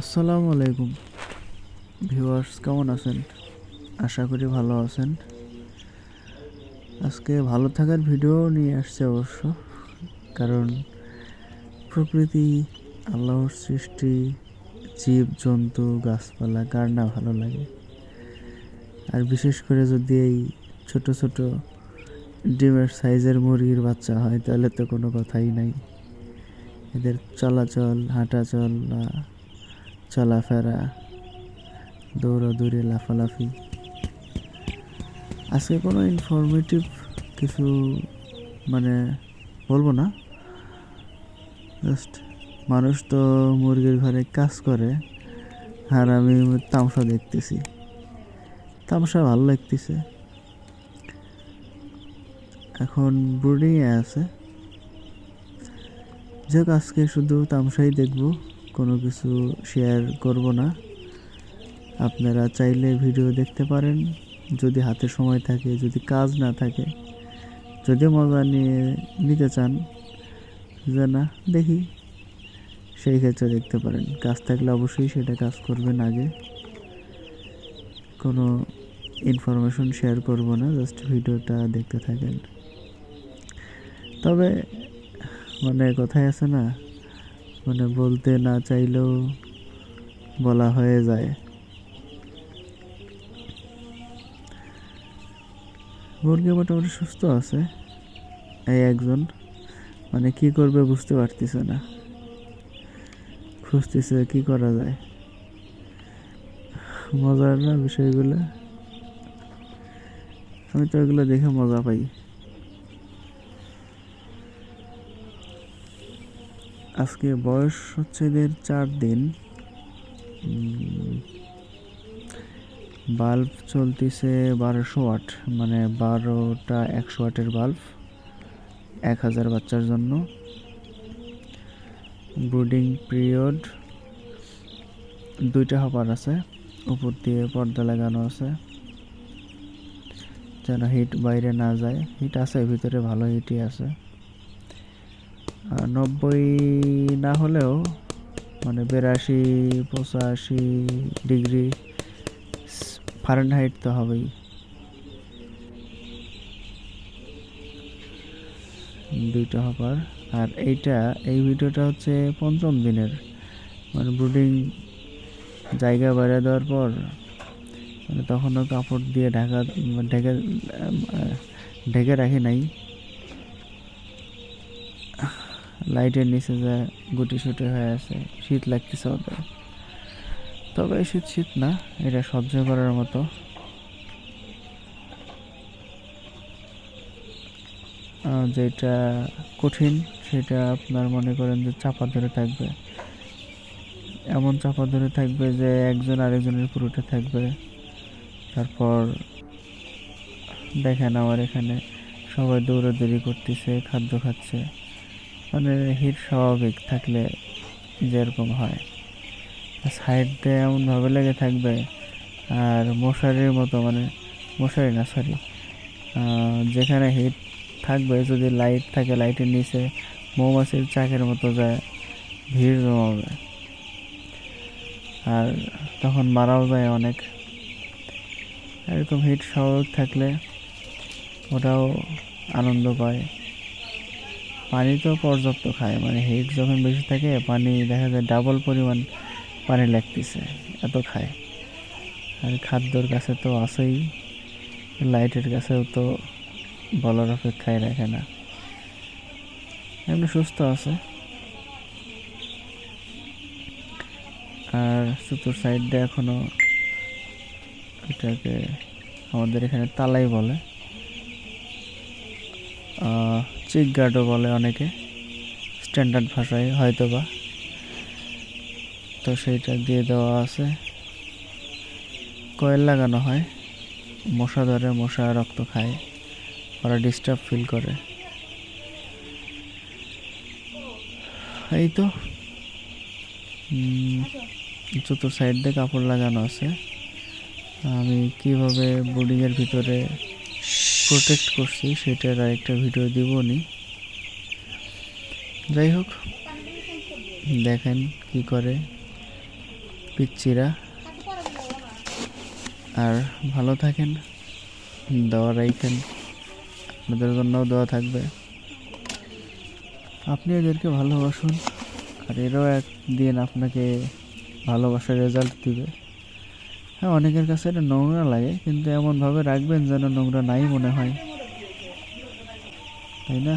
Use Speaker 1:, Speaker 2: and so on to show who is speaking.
Speaker 1: আসসালামু আলাইকুম। ভিউয়ার্স, কেমন আছেন? আশা করি ভালো আছেন। আজকে ভালো থাকার ভিডিও নিয়ে আসছে অবশ্য, কারণ প্রকৃতি, আল্লাহর সৃষ্টি, জীব, জন্তু, গাছপালা, কার না ভালো লাগে। আর বিশেষ করে যদি এই ছোট ছোট ডিমের সাইজের মুরগির বাচ্চা হয়, তাহলে তো কোনো কথাই নাই। এদের চলাচল, হাঁটাচল বা চলাফেরা, দৌড়াদৌড়ি, লাফালাফি। আজকে কোনো ইনফরমেটিভ কিছু মানে বলব না। জাস্ট মানুষ তো মুরগির ঘরে কাজ করে আর আমি তামসা দেখতেছি। তামসা ভালো লাগতেছে। এখন ব্রুডিংয়ে আছে। যাক, আজকে শুধু তামসাই দেখব। কোনো কিছু শেয়ার করব না। আপনারা চাইলে ভিডিও দেখতে পারেন। যদি হাতে সময় থাকে, যদি কাজ না থাকে, যদি মজা নিয়ে নিতে চান, যে না, দেখি। সেই ক্ষেত্রে দেখতে পারেন। কাজ থাকলে অবশ্যই সেটা কাজ করবেন আগে। কোনো ইনফরমেশন শেয়ার করব না জাস্ট ভিডিওটা দেখতে থাকেন। তবে মানে কথায় আছে না মানে বলতে না চাইলেও বলা হয়ে যায়। মুরগি মোটামুটি সুস্থ আছে, এই একজন। মানে কি করবে বুঝতে পারতেছে না। খুঁজতেছে কি করা যায়। মজার না বিষয়গুলো? আমি তো এগুলো দেখে মজা পাই। আজকে বয়স হচ্ছে এদের চার দিন। বাল্ব চলতেছে বারোশো ওয়াট মানে বারোটা একশো ওয়াটের বাল্ব এক হাজার বাচ্চার জন্য। ব্রুডিং পিরিয়ড দুইটা হপার আছে, উপর দিয়ে পর্দা লাগানো আছে। যেন হিট বাইরে না যায়। হিট আছে, ভিতরে ভালো হিটই আছে। নব্বই না হলেও মানে বিরাশি, পঁচাশি ডিগ্রি ফারেনহাইট তো হবেই। দুইটা হপার আর এইটা, এই ভিডিওটা হচ্ছে পঞ্চম দিনের। মানে ব্রুডিং জায়গা বাইরে দেওয়ার পর মানে তখনও কাপড় দিয়ে ঢাকা, ঢেকে ঢেকে রাখি নাই। লাইটের নিচে যা গুটি সুটি হয়ে আছে, শীত লাগতেছে ওদের। তবে শীত শীত না, এটা সহ্য করার মতো। যেটা কঠিন, সেটা আপনার মনে করেন যে চাপা ধরে থাকবে। এমন চাপা ধরে থাকবে যে একজন আরেকজনের উঠে থাকবে। তারপর দেখেন আমার এখানে সবাই দৌড়াদৌড়ি করতেছে, খাদ্য খাচ্ছে। মানে হিট স্বাভাবিক থাকলে যেরকম হয়। সাইড এমনভাবে লেগে থাকবে, আর মশারির মতো মানে মশারি না সরি যেখানে হিট থাকবে, যদি লাইট থাকে লাইটের নিচে মৌমাছির চাকের মতো যায়, ভিড় জমাবে। আর তখন মারাও যায় অনেক। এরকম হিট স্বাভাবিক থাকলে ওটাও আনন্দ পায়। পানি তো পর্যাপ্ত খায় মানে হিট যখন বেশি থাকে, পানি দেখা যায় ডাবল পরিমাণ পানি লাগতেছে, এত খায়। আর খাদ্যর কাছে তো আছেই লাইটের কাছেও তো বলার অপেক্ষায় রাখে না। এমনি সুস্থ আছে। আর চতুর সাইড এখনও এটাকে আমাদের এখানে তালাই বলে। চিক গার্ডও বলে অনেকে। স্ট্যান্ডার্ড ভাষায় হয়তো বা তো সেইটা দিয়ে দেওয়া আছে। কয়েল লাগানো হয়। মশা ধরে, মশা রক্ত খায়। ওরা ডিস্টার্ব ফিল করে। এই তো চতুর সাইড দিয়ে কাপড় লাগানো আছে। আমি কীভাবে বোর্ডিংয়ের ভিতরে প্রোটেক্ট করছি, সেটার আরেকটা ভিডিও দিব নি যাই হোক দেখেন কি করে পিচ্চিরা। আর ভালো থাকেন, দোয়া রাখেন আপনাদের জন্যও দোয়া থাকবে। আপনি এদেরকে ভালোবাসুন, আর এরাও একদিন আপনাকে ভালোবাসার রেজাল্ট দিবে। হ্যাঁ অনেকের কাছে এটা নোংরা লাগে, কিন্তু এমনভাবে রাখবেন যেন নোংরা নাই মনে হয়। তাই না?